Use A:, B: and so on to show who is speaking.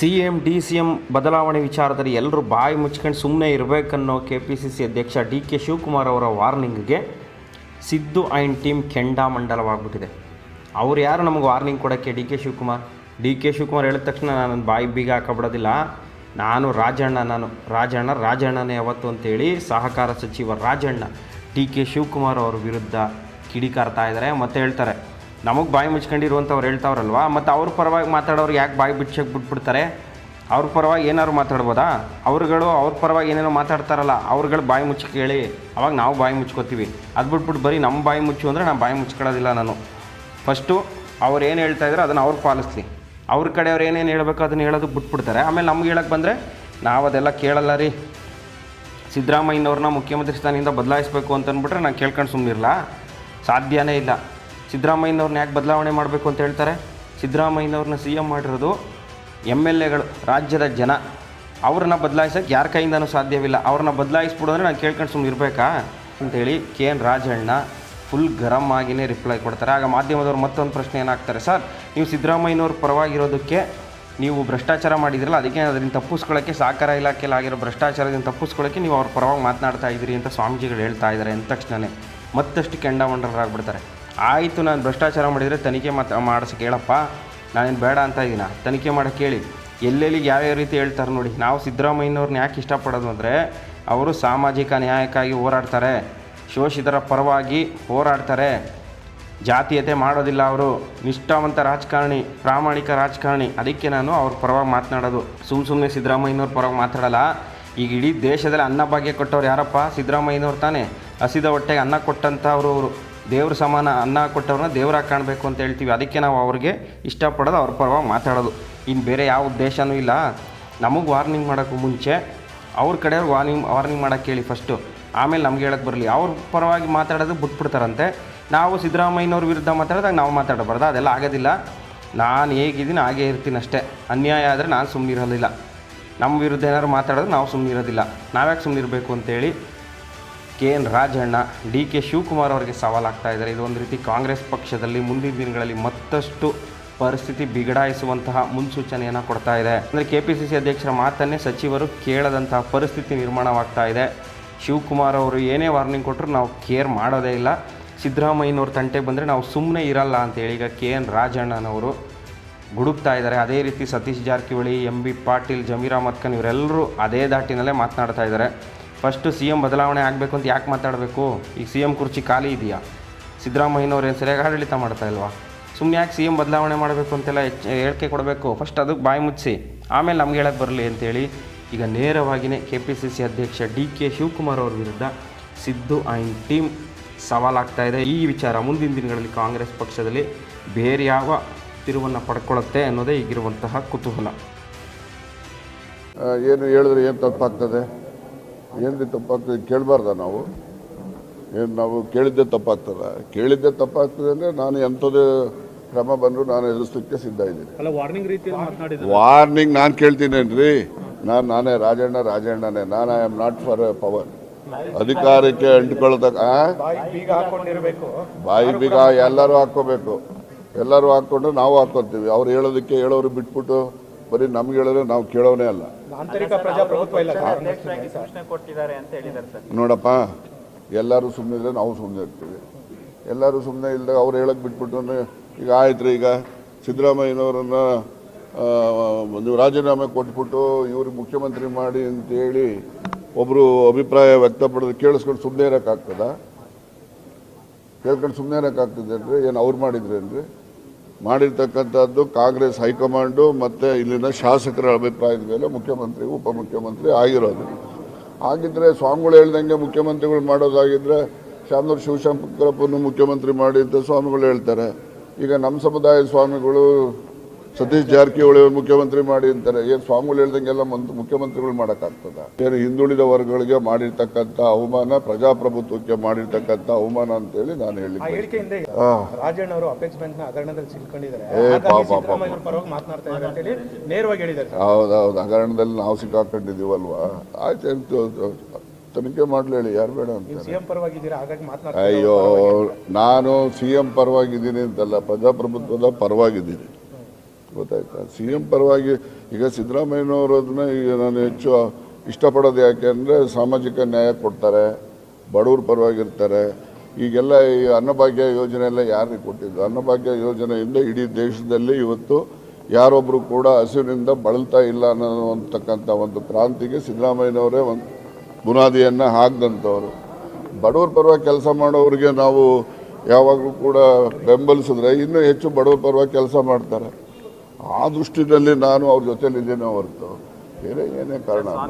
A: C M D C M ಬದಲಾವಣೆ ವಿಚಾರದಲ್ಲಿ ಎಲ್ಲರೂ ಬಾಯಿ ಮುಚ್ಕೊಂಡು ಸುಮ್ಮನೆ ಇರಬೇಕನ್ನೋ ಕೆ ಪಿ ಸಿ ಸಿ ಅಧ್ಯಕ್ಷ ಡಿ ಕೆ ಶಿವಕುಮಾರ್ ಅವರ ವಾರ್ನಿಂಗ್ಗೆ ಸಿದ್ದು ಆ್ಯಂಡ್ ಟೀಮ್ ಕೆಂಡಾಮಂಡಲವಾಗ್ಬಿಟ್ಟಿದೆ ಅವ್ರು ಯಾರು ನಮಗೆ ವಾರ್ನಿಂಗ್ ಕೊಡೋಕ್ಕೆ D K Shivakumar? D K Shivakumar ಹೇಳಿದ ತಕ್ಷಣ ನಾನು ಬಾಯಿ ಬೀಗ ಹಾಕಬಿಡೋದಿಲ್ಲ. ನಾನು ರಾಜಣ್ಣ ನಾನು ರಾಜಣ್ಣ, ರಾಜಣ್ಣನೇ ಯಾವತ್ತು ಅಂತೇಳಿ ಸಹಕಾರ ಸಚಿವ ರಾಜಣ್ಣ ಡಿ ಕೆ ಶಿವಕುಮಾರ್ ಅವ್ರ ವಿರುದ್ಧ ಕಿಡಿಕಾರ್ತಾ ಇದ್ದಾರೆ. ಮತ್ತು ಹೇಳ್ತಾರೆ ನಮಗೆ ಬಾಯಿ ಮುಚ್ಕೊಂಡಿರುವಂಥವ್ರು ಹೇಳ್ತಾವ್ರಲ್ವಾ? ಮತ್ತು ಅವ್ರ ಪರವಾಗಿ ಮಾತಾಡೋರು ಯಾಕೆ ಬಾಯಿ ಬಿಚ್ಚಕ್ಕೆ ಬಿಟ್ಬಿಡ್ತಾರೆ? ಅವ್ರ ಪರವಾಗಿ ಏನಾದ್ರು ಮಾತಾಡ್ಬೋದಾ? ಅವ್ರುಗಳು ಅವ್ರ ಪರವಾಗಿ ಏನೇನೋ ಮಾತಾಡ್ತಾರಲ್ಲ, ಅವ್ರುಗಳು ಬಾಯಿ ಮುಚ್ಚಿ ಕೇಳಿ ಅವಾಗ ನಾವು ಬಾಯಿ ಮುಚ್ಕೋತೀವಿ. ಅದು ಬಿಟ್ಬಿಟ್ಟು ಬರೀ ನಮ್ಮ ಬಾಯಿ ಮುಚ್ಚು ಅಂದರೆ ನಾನು ಬಾಯಿ ಮುಚ್ಕೊಳ್ಳೋದಿಲ್ಲ ನಾನು. ಫಸ್ಟು ಅವ್ರು ಏನು ಹೇಳ್ತಾ ಇದ್ದಾರೆ ಅದನ್ನು ಅವ್ರು ಪಾಲಿಸ್ಲಿ. ಅವ್ರ ಕಡೆಯವ್ರು ಏನೇನು ಹೇಳಬೇಕು ಅದನ್ನು ಹೇಳೋದು ಬಿಟ್ಬಿಡ್ತಾರೆ. ಆಮೇಲೆ ನಮ್ಗೆ ಹೇಳಕ್ಕೆ ಬಂದರೆ ನಾವು ಅದೆಲ್ಲ ಕೇಳಲ್ಲ ರೀ. ಸಿದ್ದರಾಮಯ್ಯನವ್ರನ್ನ ಮುಖ್ಯಮಂತ್ರಿ ಸ್ಥಾನದಿಂದ ಬದಲಾಯಿಸಬೇಕು ಅಂತಂದ್ಬಿಟ್ರೆ ನಾನು ಕೇಳ್ಕೊಂಡು ಸುಮ್ಮನಿರಲ್ಲ ಸಾಧ್ಯನೇ ಇಲ್ಲ. ಸಿದ್ದರಾಮಯ್ಯನವ್ರನ್ನ ಯಾಕೆ ಬದಲಾವಣೆ ಮಾಡಬೇಕು ಅಂತ ಹೇಳ್ತಾರೆ? ಸಿದ್ದರಾಮಯ್ಯನವ್ರನ್ನ ಸಿ ಎಂ ಮಾಡಿರೋದು ಎಂ ಎಲ್ ಎಗಳು ರಾಜ್ಯದ ಜನ. ಅವ್ರನ್ನ ಬದಲಾಯಿಸೋಕ್ಕೆ ಯಾರ ಕೈಯಿಂದನೂ ಸಾಧ್ಯವಿಲ್ಲ. ಅವ್ರನ್ನ ಬದಲಾಯಿಸ್ಬಿಡು ಅಂದರೆ ನಾನು ಕೇಳ್ಕೊಂಡು ಸುಮ್ಮನೆ ಇರಬೇಕಾ? ಅಂತೇಳಿ ಕೆ ಎನ್ ರಾಜಣ್ಣ ಫುಲ್ ಗರಂ ಆಗಿನೇ ರಿಪ್ಲೈ ಕೊಡ್ತಾರೆ. ಆಗ ಮಾಧ್ಯಮದವ್ರು ಮತ್ತೊಂದು ಪ್ರಶ್ನೆ ಏನಾಗ್ತಾರೆ? ಸರ್, ನೀವು ಸಿದ್ದರಾಮಯ್ಯನವ್ರ ಪರವಾಗಿರೋದಕ್ಕೆ ನೀವು ಭ್ರಷ್ಟಾಚಾರ ಮಾಡಿದಿರಲ್ಲ, ಅದಕ್ಕೆ ಅದರಿಂದ ತಪ್ಪಿಸ್ಕೊಳ್ಳೋಕ್ಕೆ ಸಹಕಾರ ಇಲಾಖೆಯಲ್ಲಿ ಆಗಿರೋ ಭ್ರಷ್ಟಾಚಾರದಿಂದ ತಪ್ಪಿಸ್ಕೊಳ್ಳೋಕ್ಕೆ ನೀವು ಅವ್ರ ಪರವಾಗಿ ಮಾತನಾಡ್ತಾ ಇದ್ದೀರಿ ಅಂತ ಸ್ವಾಮೀಜಿಗಳು ಹೇಳ್ತಾ ಇದ್ದಾರೆ ಅಂದ ತಕ್ಷಣವೇ ಮತ್ತಷ್ಟು ಕೆಂಡಾಮಂಡಲರಾಗ್ಬಿಡ್ತಾರೆ. ಆಯಿತು, ನಾನು ಭ್ರಷ್ಟಾಚಾರ ಮಾಡಿದರೆ ತನಿಖೆ ಮಾತ್ರ ಮಾಡಿಸಿ ಕೇಳಪ್ಪ. ನಾನೇನು ಬೇಡ ಅಂತ ಇದ್ದೀನ ತನಿಖೆ ಮಾಡೋಕ್ಕೆ ಕೇಳಿ. ಎಲ್ಲೆಲ್ಲಿಗೆ ಯಾವ್ಯಾವ ರೀತಿ ಹೇಳ್ತಾರೆ ನೋಡಿ. ನಾವು ಸಿದ್ದರಾಮಯ್ಯನವ್ರನ್ನ ಯಾಕೆ ಇಷ್ಟಪಡೋದು ಅಂದರೆ, ಅವರು ಸಾಮಾಜಿಕ ನ್ಯಾಯಕ್ಕಾಗಿ ಹೋರಾಡ್ತಾರೆ. ಶೋಷಿತರ ಪರವಾಗಿ ಹೋರಾಡ್ತಾರೆ. ಜಾತೀಯತೆ ಮಾಡೋದಿಲ್ಲ ಅವರು. ನಿಷ್ಠಾವಂತ ರಾಜಕಾರಣಿ, ಪ್ರಾಮಾಣಿಕ ರಾಜಕಾರಣಿ. ಅದಕ್ಕೆ ನಾನು ಅವ್ರ ಪರವಾಗಿ ಮಾತನಾಡೋದು. ಸುಮ್ಮ ಸುಮ್ಮನೆ ಸಿದ್ದರಾಮಯ್ಯನವ್ರ ಪರವಾಗಿ ಮಾತಾಡಲ್ಲ ಈಗ ಇಡೀ ದೇಶದಲ್ಲಿ ಅನ್ನ ಭಾಗ್ಯ ಕೊಟ್ಟವ್ರು ಯಾರಪ್ಪ? ಸಿದ್ದರಾಮಯ್ಯನವ್ರು ತಾನೇ. ಹಸಿದ ಹೊಟ್ಟೆಗೆ ಅನ್ನ ಕೊಟ್ಟಂಥವ್ರು ಅವರು. ದೇವ್ರ ಸಮಾನ ಅನ್ನ ಕೊಟ್ಟವ್ರನ್ನ ದೇವ್ರಾಗಿ ಕಾಣಬೇಕು ಅಂತ ಹೇಳ್ತೀವಿ. ಅದಕ್ಕೆ ನಾವು ಅವ್ರಿಗೆ ಇಷ್ಟಪಡೋದು ಅವ್ರ ಪರವಾಗಿ ಮಾತಾಡೋದು. ಇನ್ನು ಬೇರೆ ಯಾವ ಉದ್ದೇಶವೂ ಇಲ್ಲ. ನಮಗೆ ವಾರ್ನಿಂಗ್ ಮಾಡೋಕ್ಕೂ ಮುಂಚೆ ಅವ್ರ ಕಡೆಯವ್ರು ವಾರ್ನಿಂಗ್ ವಾರ್ನಿಂಗ್ ಮಾಡೋಕ್ಕೆ ಹೇಳಿ ಫಸ್ಟು ಆಮೇಲೆ ನಮ್ಗೆ ಹೇಳಕ್ಕೆ ಬರಲಿ. ಅವ್ರ ಪರವಾಗಿ ಮಾತಾಡೋದು ಬಿಟ್ಬಿಡ್ತಾರಂತೆ. ನಾವು ಸಿದ್ದರಾಮಯ್ಯನವ್ರ ವಿರುದ್ಧ ಮಾತಾಡಿದಾಗ ನಾವು ಮಾತಾಡಬಾರ್ದು. ಅದೆಲ್ಲ ಆಗೋದಿಲ್ಲ. ನಾನು ಹೇಗಿದ್ದೀನಿ ಹಾಗೇ ಇರ್ತೀನಿ ಅಷ್ಟೇ. ಅನ್ಯಾಯ ಆದರೆ ನಾನು ಸುಮ್ಮನಿರೋದಿಲ್ಲ ನಮ್ಮ ವಿರುದ್ಧ ಏನಾದ್ರು ಮಾತಾಡೋದು ನಾವು ಸುಮ್ಮನಿರೋದಿಲ್ಲ ನಾವ್ಯಾಕೆ ಸುಮ್ಮನಿರಬೇಕು ಅಂತೇಳಿ K N Rajanna D K Shivakumar ಅವರಿಗೆ ಸವಾಲಾಗ್ತಾ ಇದ್ದಾರೆ. ಇದು ರೀತಿ ಕಾಂಗ್ರೆಸ್ ಪಕ್ಷದಲ್ಲಿ ಮುಂದಿನ ದಿನಗಳಲ್ಲಿ ಮತ್ತಷ್ಟು ಪರಿಸ್ಥಿತಿ ಬಿಗಡಾಯಿಸುವಂತಹ ಮುನ್ಸೂಚನೆಯನ್ನು ಕೊಡ್ತಾ ಇದೆ. ಅಂದರೆ ಕೆ ಪಿ ಸಿ ಸಿ ಅಧ್ಯಕ್ಷರ ಮಾತನ್ನೇ ಸಚಿವರು ಕೇಳದಂತಹ ಪರಿಸ್ಥಿತಿ ನಿರ್ಮಾಣವಾಗ್ತಾ ಇದೆ. ಶಿವಕುಮಾರ್ ಅವರು ಏನೇ ವಾರ್ನಿಂಗ್ ಕೊಟ್ಟರು ನಾವು ಕೇರ್ ಮಾಡೋದೇ ಇಲ್ಲ. ಸಿದ್ದರಾಮಯ್ಯನವ್ರ ತಂಟೆ ಬಂದರೆ ನಾವು ಸುಮ್ಮನೆ ಇರಲ್ಲ ಅಂತೇಳಿ ಈಗ ಕೆ ಎನ್ ರಾಜಣ್ಣನವರು ಗುಡುಕ್ತಾ ಇದ್ದಾರೆ. ಅದೇ ರೀತಿ ಸತೀಶ್ ಜಾರಕಿಹೊಳಿ ಎಂ ಬಿ ಪಾಟೀಲ್, ಜಮೀರ್ ಅಹಮದ್ ಖಾನ್ ಇವರೆಲ್ಲರೂ ಅದೇ ದಾಟಿನಲ್ಲೇ ಮಾತನಾಡ್ತಾ ಇದ್ದಾರೆ. ಫಸ್ಟು ಸಿ ಎಂ ಬದಲಾವಣೆ ಆಗಬೇಕು ಅಂತ ಯಾಕೆ ಮಾತಾಡಬೇಕು? ಈಗ ಸಿ ಎಂ ಕುರ್ಚಿ ಖಾಲಿ ಇದೆಯಾ? ಸಿದ್ದರಾಮಯ್ಯನವ್ರು ಏನು ಸರಿಯಾಗಿ ಆಡಳಿತ ಮಾಡ್ತಾ ಇಲ್ವಾ? ಸುಮ್ಮನೆ ಯಾಕೆ ಸಿ ಎಂ ಬದಲಾವಣೆ ಮಾಡಬೇಕು ಅಂತೆಲ್ಲ ಹೇಳಿಕೆ ಕೊಡಬೇಕು. ಫಸ್ಟ್ ಅದಕ್ಕೆ ಬಾಯಿ ಮುಚ್ಚಿ. ಆಮೇಲೆ ನಮ್ಗೆ ಹೇಳಕ್ಕೆ ಬರಲಿ ಅಂತೇಳಿ ಈಗ ನೇರವಾಗಿಯೇ ಕೆ ಪಿ ಸಿ ಸಿ ಅಧ್ಯಕ್ಷ ಡಿ ಕೆ ಶಿವಕುಮಾರ್ ಅವ್ರ ವಿರುದ್ಧ ಸಿದ್ದು ಆ್ಯಂಡ್ ಟೀಮ್ ಸವಾಲಾಗ್ತಾ ಇದೆ. ಈ ವಿಚಾರ ಮುಂದಿನ ದಿನಗಳಲ್ಲಿ ಕಾಂಗ್ರೆಸ್ ಪಕ್ಷದಲ್ಲಿ ಬೇರೆ ಯಾವ ತಿರುವನ್ನು ಪಡ್ಕೊಳ್ಳುತ್ತೆ ಅನ್ನೋದೇ ಈಗಿರುವಂತಹ ಕುತೂಹಲ.
B: ಏನು ಹೇಳಿದ್ರೆ ಏನು ತಪ್ಪಾಗ್ತದೆ? ಏನು ತಪ್ಪಾಗ್ತದೆ? ಕೇಳಬಾರ್ದ ನಾವು? ಏನು ನಾವು ಕೇಳಿದ್ದೆ ತಪ್ಪಾಗ್ತದ? ಕೇಳಿದ್ದೆ ತಪ್ಪಾಗ್ತದೆ ಅಂದರೆ ನಾನು ಎಂಥದ್ದು ಕ್ರಮ ಬಂದರೂ ನಾನು ಎದುರಿಸಲಿಕ್ಕೆ ಸಿದ್ಧ ಇದ್ದೀನಿ.
C: ವಾರ್ನಿಂಗ್
B: ನಾನು ಕೇಳ್ತೀನೇನ್ರಿ? ನಾನು ನಾನೇ ರಾಜಣ್ಣ ರಾಜಣ್ಣನೇ. ನಾನು I am not for power ಅಧಿಕಾರಕ್ಕೆ ಅಂಟ್ಕೊಳ್ತಕ್ಕ? ಬಾಯಿ ಬೀಗ ಎಲ್ಲರೂ ಹಾಕ್ಕೋಬೇಕು. ಎಲ್ಲರೂ ಹಾಕ್ಕೊಂಡು ನಾವು ಹಾಕ್ಕೊತೀವಿ ಅವ್ರು ಹೇಳೋದಕ್ಕೆ ಹೇಳೋರು ಬಿಟ್ಬಿಟ್ಟು ಬರೀ ನಮ್ಗೆ ಹೇಳಿದ್ರೆ ನಾವು ಕೇಳೋನೇ ಅಲ್ಲ.
C: ಆಂತರಿಕ ಪ್ರಜಾಪ್ರಭುತ್ವ ಇಲ್ಲ
D: ಸೂಚನೆ ಕೊಟ್ಟಿದ್ದಾರೆ ಅಂತ ಹೇಳಿದ್ದಾರೆ ಸರ್.
B: ನೋಡಪ್ಪ ಎಲ್ಲರೂ ಸುಮ್ಮನೆ ಇದ್ರೆ ನಾವು ಸುಮ್ಮನೆ ಇರ್ತೀವಿ. ಎಲ್ಲರೂ ಸುಮ್ಮನೆ ಇಲ್ದಾಗ ಅವ್ರು ಹೇಳಕ್ ಬಿಟ್ಬಿಟ್ಟು ಅಂದ್ರೆ ಈಗ ಆಯ್ತು ರೀ ಈಗ ಸಿದ್ದರಾಮಯ್ಯನವರನ್ನ ಒಂದು ನೀವು ರಾಜೀನಾಮೆ ಕೊಟ್ಬಿಟ್ಟು ಇವ್ರಿಗೆ ಮುಖ್ಯಮಂತ್ರಿ ಮಾಡಿ ಅಂತೇಳಿ ಒಬ್ಬರು ಅಭಿಪ್ರಾಯ ವ್ಯಕ್ತಪಡೋದು ಕೇಳಿಸ್ಕೊಂಡು ಸುಮ್ಮನೆ ಇರೋಕ್ಕಾಗ್ತದ? ಕೇಳ್ಕೊಂಡು ಸುಮ್ಮನೆ ಇರೋಕ್ಕಾಗ್ತದೆ ಅಂದ್ರೆ ಏನು ಅವ್ರು ಮಾಡಿದ್ರೇನ್ರಿ? ಮಾಡಿರ್ತಕ್ಕಂಥದ್ದು ಕಾಂಗ್ರೆಸ್ ಹೈಕಮಾಂಡು ಮತ್ತು ಇಲ್ಲಿನ ಶಾಸಕರ ಅಭಿಪ್ರಾಯದ ಮೇಲೆ ಮುಖ್ಯಮಂತ್ರಿ, ಉಪಮುಖ್ಯಮಂತ್ರಿ ಆಗಿರೋದು. ಹಾಗಿದ್ರೆ ಸ್ವಾಮಿಗಳು ಹೇಳ್ದಂಗೆ ಮುಖ್ಯಮಂತ್ರಿಗಳು ಮಾಡೋದಾಗಿದ್ದರೆ ಶಾಮನೂರು ಶಿವಶಂಕರಪ್ಪನ್ನು ಮುಖ್ಯಮಂತ್ರಿ ಮಾಡಿ ಅಂತ ಸ್ವಾಮಿಗಳು ಹೇಳ್ತಾರೆ. ಈಗ ನಮ್ಮ ಸಮುದಾಯದ ಸ್ವಾಮಿಗಳು ಸತೀಶ್ ಜಾರಕಿಹೊಳಿ ಅವ್ರು ಮುಖ್ಯಮಂತ್ರಿ ಮಾಡಿ ಅಂತಾರೆ. ಏನು ಸ್ವಾಮಿಗಳು ಹೇಳ್ದಂಗೆಲ್ಲ ಮಂತ್ ಮುಖ್ಯಮಂತ್ರಿಗಳು ಮಾಡಕ್ಕಾಗ್ತದ? ಏನು ಹಿಂದುಳಿದ ವರ್ಗಗಳಿಗೆ ಮಾಡಿರ್ತಕ್ಕಂಥ ಅವಮಾನ ಪ್ರಜಾಪ್ರಭುತ್ವಕ್ಕೆ ಮಾಡಿರ್ತಕ್ಕಂಥ ಅವಮಾನ ಅಂತೇಳಿ ನಾನು
C: ಅಂತ ಹೇಳಿ ನೇರವಾಗಿ ಹೇಳಿ.
B: ಹೌದೌದು. ಹಗರಣದಲ್ಲಿ ನಾವು ಸಿಕ್ಕಾಕೊಂಡಿದೀವಲ್ವಾ ಆಯ್ತು ತನಿಖೆ ಮಾಡ್ಲಿ ಹೇಳಿ. ಯಾರು ಬೇಡ ಅಂತ ಅಯ್ಯೋ ನಾನು ಸಿ ಎಂ ಪರವಾಗಿದ್ದೀನಿ ಅಂತಲ್ಲ. ಪ್ರಜಾಪ್ರಭುತ್ವದ ಪರವಾಗಿದ್ದೀನಿ. ಗೊತ್ತಾಯ್ತಾ. ಸಿ ಎಂ ಪರವಾಗಿ ಈಗ ಸಿದ್ದರಾಮಯ್ಯನವರದನ್ನ ಈಗ ನಾನು ಹೆಚ್ಚು ಇಷ್ಟಪಡೋದು ಯಾಕೆ ಅಂದರೆ ಸಾಮಾಜಿಕ ನ್ಯಾಯ ಕೊಡ್ತಾರೆ, ಬಡವ್ರ ಪರವಾಗಿರ್ತಾರೆ. ಈಗೆಲ್ಲ ಈ ಅನ್ನಭಾಗ್ಯ ಯೋಜನೆ ಎಲ್ಲ ಯಾರಿಗೆ ಕೊಟ್ಟಿದ್ದು? ಅನ್ನಭಾಗ್ಯ ಯೋಜನೆಯಿಂದ ಇಡೀ ದೇಶದಲ್ಲಿ ಇವತ್ತು ಯಾರೊಬ್ಬರು ಕೂಡ ಹಸಿವಿನಿಂದ ಬಳಲ್ತಾ ಇಲ್ಲ ಅನ್ನೋತಕ್ಕಂಥ ಒಂದು ಕ್ರಾಂತಿಗೆ ಸಿದ್ದರಾಮಯ್ಯನವರೇ ಒಂದು ಬುನಾದಿಯನ್ನು ಹಾಕ್ದಂಥವ್ರು. ಬಡವ್ರ ಪರವಾಗಿ ಕೆಲಸ ಮಾಡೋರಿಗೆ ನಾವು ಯಾವಾಗಲೂ ಕೂಡ ಬೆಂಬಲಿಸಿದ್ರೆ ಇನ್ನೂ ಹೆಚ್ಚು ಬಡವ್ರ ಪರವಾಗಿ ಕೆಲಸ ಮಾಡ್ತಾರೆ. ಆ ದೃಷ್ಟಿನಲ್ಲಿ ನಾನು ಅವ್ರ ಜೊತೆಲಿದ್ದೇನೆ ಹೊರತು. ಬೇರೆ ಏನೇ ಕಾರಣ